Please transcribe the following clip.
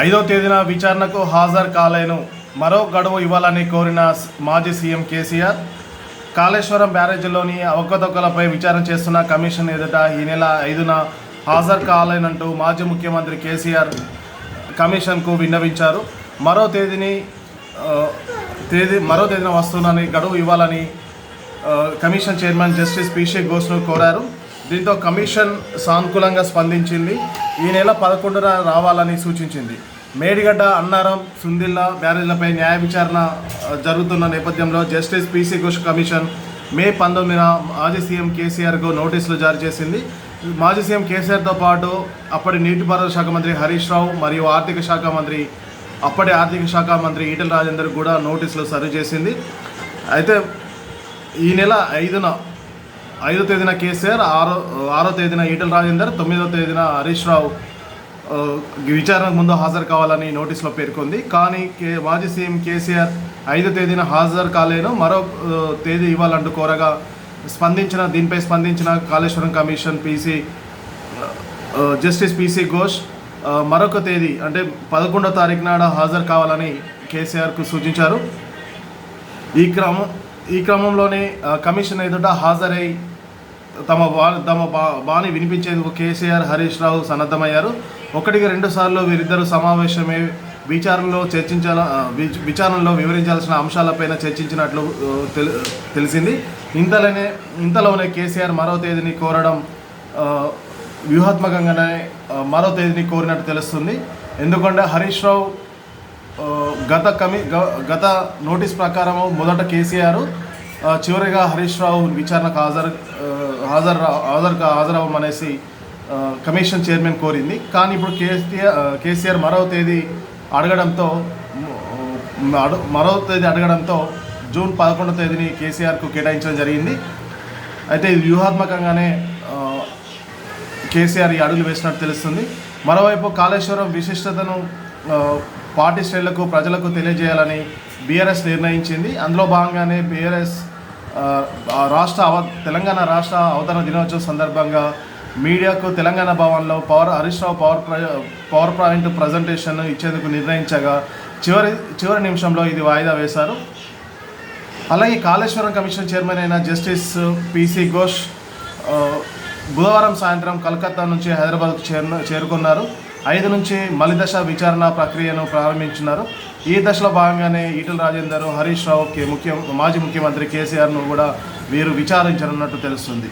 ఐదో తేదీన విచారణకు హాజరు కాలేను. మరో గడువు ఇవ్వాలని కోరిన మాజీ సీఎం కేసీఆర్ కాళేశ్వరం బ్యారేజీలోని అవకతవకలపై విచారణ చేస్తున్న కమిషన్ ఎదుట ఈ నెల ఐదున హాజరు కాలేనంటూ మాజీ ముఖ్యమంత్రి కేసీఆర్ కమిషన్కు విన్నవించారు. మరో తేదీని తేదీ మరో తేదీన వస్తుందని గడువు ఇవ్వాలని commission chairman justice P C ఘోష్ను కోరారు. దీంతో కమిషన్ సానుకూలంగా స్పందించింది. ఈ నెల పదకొండున రావాలని సూచించింది. మేడిగడ్డ అన్నారం సుందిల్లా బ్యారేజ్లపై న్యాయ విచారణ జరుగుతున్న నేపథ్యంలో justice P C Ghosh commission May పంతొమ్మిదిన మాజీ సీఎం కేసీఆర్కు నోటీసులు జారీ చేసింది. మాజీ సీఎం కేసీఆర్తో పాటు అప్పటి నీటిపారుదల శాఖ మంత్రి హరీష్ రావు మరియు ఆర్థిక శాఖ మంత్రి అప్పటి ఆర్థిక శాఖ మంత్రి ఈటల రాజేందర్ కూడా నోటీసులు సర్వ్ చేసింది. అయితే ఈ నెల ఐదున ఐదో తేదీన కేసీఆర్ ఆరో ఆరో తేదీన ఈటల రాజేందర్ తొమ్మిదో తేదీన హరీష్ రావు విచారణకు ముందు హాజరు కావాలని నోటీసులో పేర్కొంది. కానీ కే మాజీ సీఎం కేసీఆర్ ఐదో తేదీన హాజరు కాలేను. మరో తేదీ ఇవ్వాలంటూ కోరగా స్పందించిన దీనిపై స్పందించిన Kaleshwaram commission P C justice P C Ghosh మరొక తేదీ అంటే పదకొండో తారీఖు నాడు హాజరు కావాలని కేసీఆర్కు సూచించారు. ఈ క్రమం ఈ క్రమంలోనే కమిషన్ ఎదుట హాజరై తమ బా తమ బా బాని వినిపించేందుకు కేసీఆర్ హరీష్ రావు సన్నద్ధమయ్యారు. ఒకటికి రెండు సార్లు వీరిద్దరు సమావేశమై విచారణలో చర్చించాల విచారణలో వివరించాల్సిన అంశాలపైన చర్చించినట్లు తెలిసింది. ఇంతలోనే ఇంతలోనే కేసీఆర్ మరో తేదీని కోరడం వ్యూహాత్మకంగానే మరో తేదీని కోరినట్టు తెలుస్తుంది. ఎందుకంటే హరీష్ రావు గత కమి గ- గత నోటీస్ ప్రకారము మొదట కేసీఆర్ చివరిగా హరీష్ రావు విచారణకు హాజరు హాజరు హాజరు హాజరవ్వమనేసి కమిషన్ చైర్మన్ కోరింది. కానీ ఇప్పుడు కేసీఆర్ కేసీఆర్ మరో తేదీ అడగడంతో మరో తేదీ అడగడంతో జూన్ పదకొండో తేదీని కేసీఆర్కు కేటాయించడం జరిగింది. అయితే ఇది వ్యూహాత్మకంగానే కేసీఆర్ ఈ అడుగులు వేసినట్టు తెలుస్తుంది. మరోవైపు కాళేశ్వరం విశిష్టతను పార్టీ శ్రేణులకు ప్రజలకు తెలియజేయాలని బీఆర్ఎస్ నిర్ణయించింది. అందులో భాగంగానే బీఆర్ఎస్ రాష్ట్ర అవ తెలంగాణ రాష్ట్ర అవతరణ దినోత్సవం సందర్భంగా మీడియాకు తెలంగాణ భవన్లో power Harish Rao power power point presentation ఇచ్చేందుకు నిర్ణయించగా చివరి చివరి నిమిషంలో ఇది వాయిదా వేశారు. అలాగే కాళేశ్వరం కమిషన్ చైర్మన్ అయిన జస్టిస్ పిసి ఘోష్ బుధవారం సాయంత్రం కలకత్తా నుంచి హైదరాబాద్కు చేరు చేరుకున్నారు. ఐదు నుంచి మలిదశ విచారణ ప్రక్రియను ప్రారంభించినారు. ఈ దశలో భాగంగానే ఈటల రాజేందర్ హరీష్ రావుకి ముఖ్య మాజీ ముఖ్యమంత్రి కేసీఆర్ను కూడా వీరు విచారించనున్నట్టు తెలుస్తుంది.